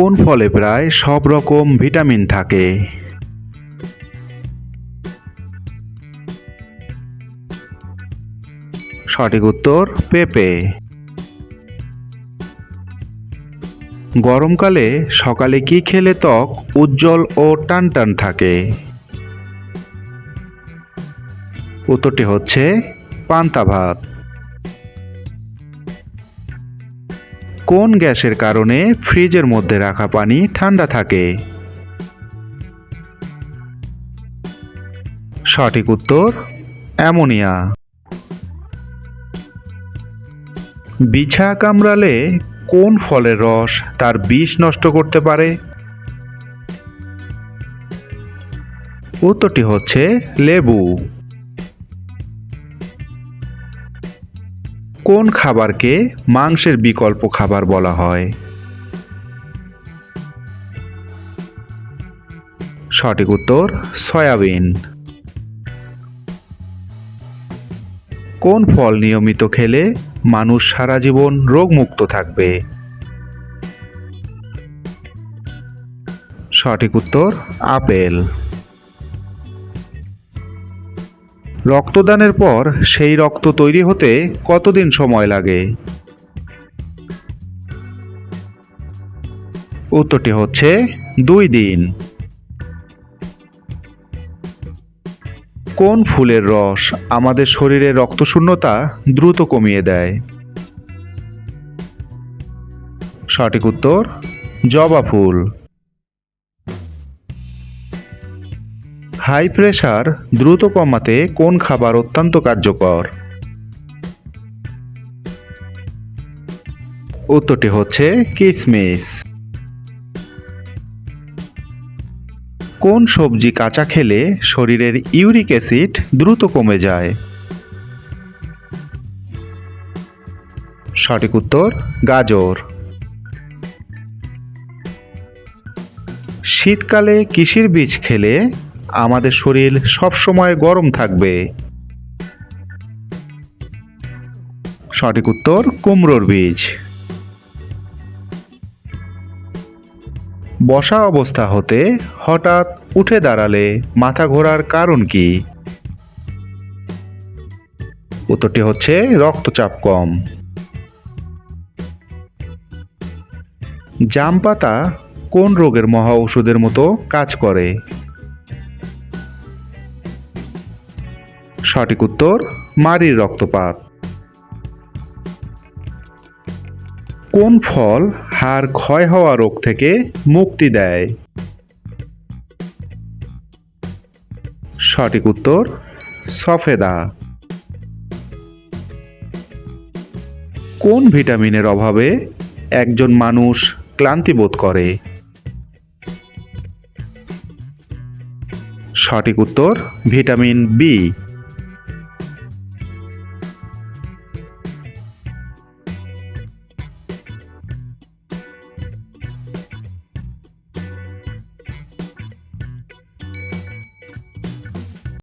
কোন ফলে প্রায় সব রকম ভিটামিন থাকে? সঠিক উত্তর, পেঁপে। গরমকালে সকালে কি খেলে ত্বক উজ্জ্বল ও টানটান থাকে? উত্তরটি হচ্ছে পান্তা ভাত। কোন গ্যাসের কারণে ফ্রিজের মধ্যে রাখা পানি ঠান্ডা থাকে? সঠিক উত্তর, অ্যামোনিয়া। বিছা কামড়ালে কোন ফলের রস তার বিষ নষ্ট করতে পারে? উত্তরটি হচ্ছে লেবু। কোন খাবারকে মাংসের বিকল্প খাবার বলা হয়? সঠিক উত্তর, সয়াবিন। কোন ফল নিয়মিত খেলে মানুষ সারা জীবন রোগমুক্ত থাকবে? সঠিক উত্তর, আপেল। রক্তদানের পর সেই রক্ত তৈরি হতে কতদিন সময় লাগে? উত্তরটি হচ্ছে দুই দিন। কোন ফুলের রস আমাদের শরীরে রক্তশূন্যতা দ্রুত কমিয়ে দেয়? সঠিক উত্তর, জবা ফুল। হাই প্রেশার দ্রুত কমাতে কোন খাবার অত্যন্ত কার্যকর? উত্তরটি হচ্ছে কিসমিস। কোন সবজি কাঁচা খেলে শরীরের ইউরিক অ্যাসিড দ্রুত কমে যায়? সঠিক উত্তর, গাজর। শীতকালে কিসির বীজ খেলে আমাদের শরীর সবসময় গরম থাকবে। সঠিক উত্তর, কুমড়োর বীজ। বসা অবস্থা হতে হঠাৎ উঠে দাঁড়ালে মাথা ঘোরার কারণ কি? উত্তরটি হচ্ছে রক্তচাপ কম। জাম পাতা কোন রোগের মহা ওষুধের মতো কাজ করে? সঠিক উত্তর মারির রক্তপাত। কোন ফল হাড় ক্ষয় হওয়া রোগ থেকে মুক্তি দেয়? সঠিক উত্তর, সফেদা। কোন ভিটামিনের অভাবে একজন মানুষ ক্লান্তি বোধ করে? সঠিক উত্তর, ভিটামিন বি।